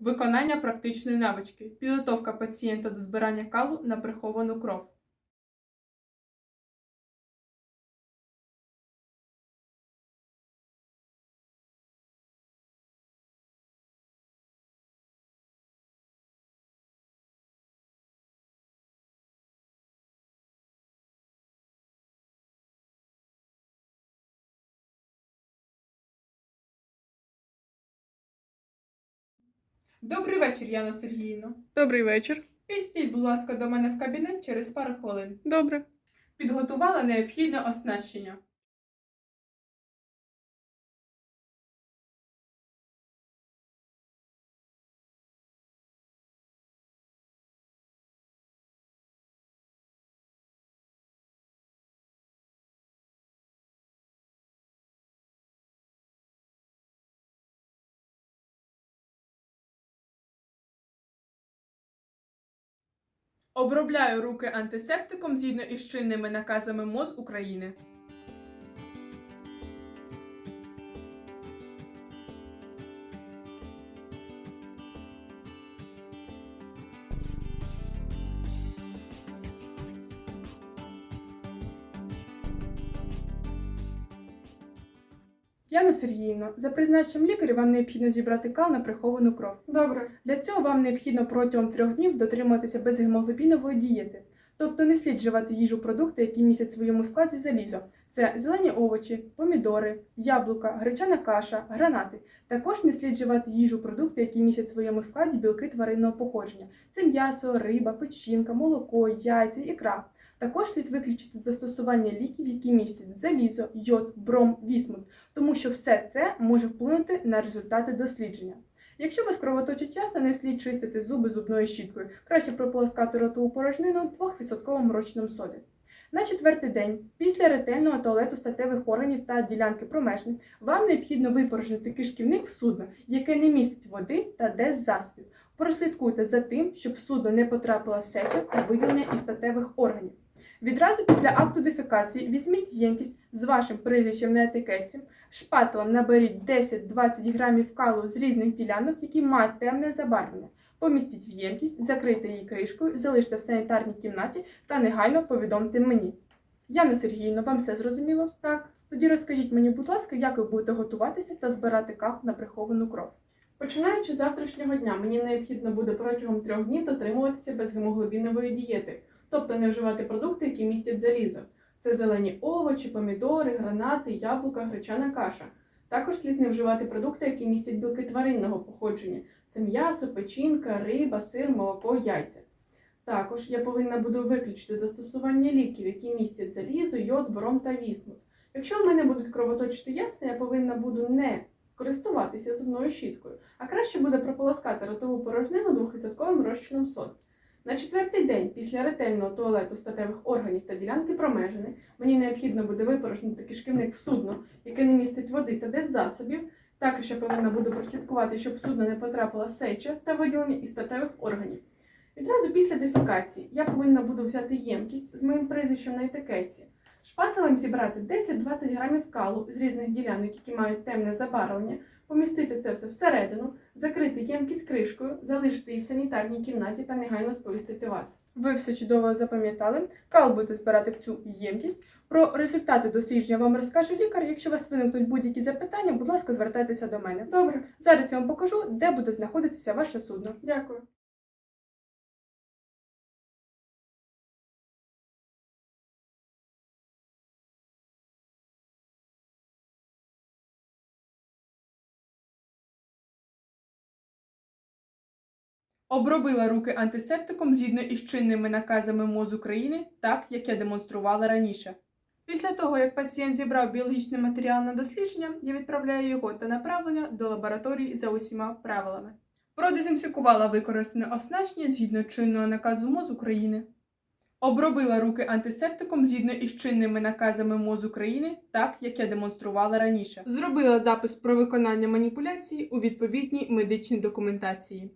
Виконання практичної навички. Підготовка пацієнта до збирання калу на приховану кров. Добрий вечір, Яно Сергіївно. Добрий вечір. Підійдіть, будь ласка, до мене в кабінет через пару хвилин. Добре. Підготувала необхідне оснащення. Обробляю руки антисептиком згідно із чинними наказами МОЗ України. Яно Сергіївна, за призначенням лікаря вам необхідно зібрати кал на приховану кров. Добре. Для цього вам необхідно протягом трьох днів дотримуватися безгемоглобінової дієти, тобто не слід вживати їжу продукти, які містять в своєму складі залізо. Це зелені овочі, помідори, яблука, гречана каша, гранати. Також не слід вживати їжу продукти, які містять в своєму складі білки тваринного походження. Це м'ясо, риба, печінка, молоко, яйця, ікра. Також слід виключити застосування ліків, які містять залізо, йод, бром, вісмут, тому що все це може вплинути на результати дослідження. Якщо вас кровоточить ясна, не слід чистити зуби зубною щіткою. Краще прополоскати ротову порожнину 2% розчином соди. На четвертий день, після ретельного туалету статевих органів та ділянки промежних, вам необхідно випорожнити кишківник в судно, яке не містить води та без засобів. Прослідкуйте за тим, щоб в судно не потрапила сеча та виділення із статевих органів. Відразу після акту дефекації візьміть ємкість з вашим прізвищем на етикетці, шпателем наберіть 10-20 грамів калу з різних ділянок, які мають темне забарвлення. Помістіть в ємкість, закрийте її кришкою, залиште в санітарній кімнаті та негайно повідомте мені. Яно Сергіївна, вам все зрозуміло? Так. Тоді розкажіть мені, будь ласка, як ви будете готуватися та збирати кал на приховану кров. Починаючи з завтрашнього дня, мені необхідно буде протягом трьох днів дотримуватися безгемоглобінової дієти, тобто не вживати продукти, які містять залізо. Це зелені овочі, помідори, гранати, яблука, гречана каша. Також слід не вживати продукти, які містять білки тваринного походження. Це м'ясо, печінка, риба, сир, молоко, яйця. Також я повинна буду виключити застосування ліків, які містять залізо, йод, бром та вісмут. Якщо в мене будуть кровоточити ясна, я повинна буду не користуватися зубною щіткою, а краще буде прополоскати ротову порожнину 2% розчином соди. На четвертий день після ретельного туалету статевих органів та ділянки промежини мені необхідно буде випорожнити кишківник в судно, яке не містить води та без засобів. Також я повинна буду прослідкувати, щоб в судно не потрапила сеча та виділення із статевих органів. Відразу після дефекації я повинна буду взяти ємкість з моїм прізвищем на етикетці, шпателем зібрати 10-20 грамів калу з різних ділянок, які мають темне забарвлення, помістити це все всередину, закрити ємкість кришкою, залишити її в санітарній кімнаті та негайно сповістити вас. Ви все чудово запам'ятали. Кал будете збирати в цю ємкість. Про результати дослідження вам розкаже лікар. Якщо у вас виникнуть будь-які запитання, будь ласка, звертайтеся до мене. Добре, Зараз я вам покажу, де буде знаходитися ваше судно. дякую. Обробила руки антисептиком згідно із чинними наказами МОЗ України, так як я демонструвала раніше. Після того, як пацієнт зібрав біологічний матеріал на дослідження, я відправляю його та направлення до лабораторії за усіма правилами. Продезінфікувала використане оснащення згідно чинного наказу МОЗ України. Обробила руки антисептиком згідно із чинними наказами МОЗ України, так як я демонструвала раніше. Зробила запис про виконання маніпуляції у відповідній медичній документації.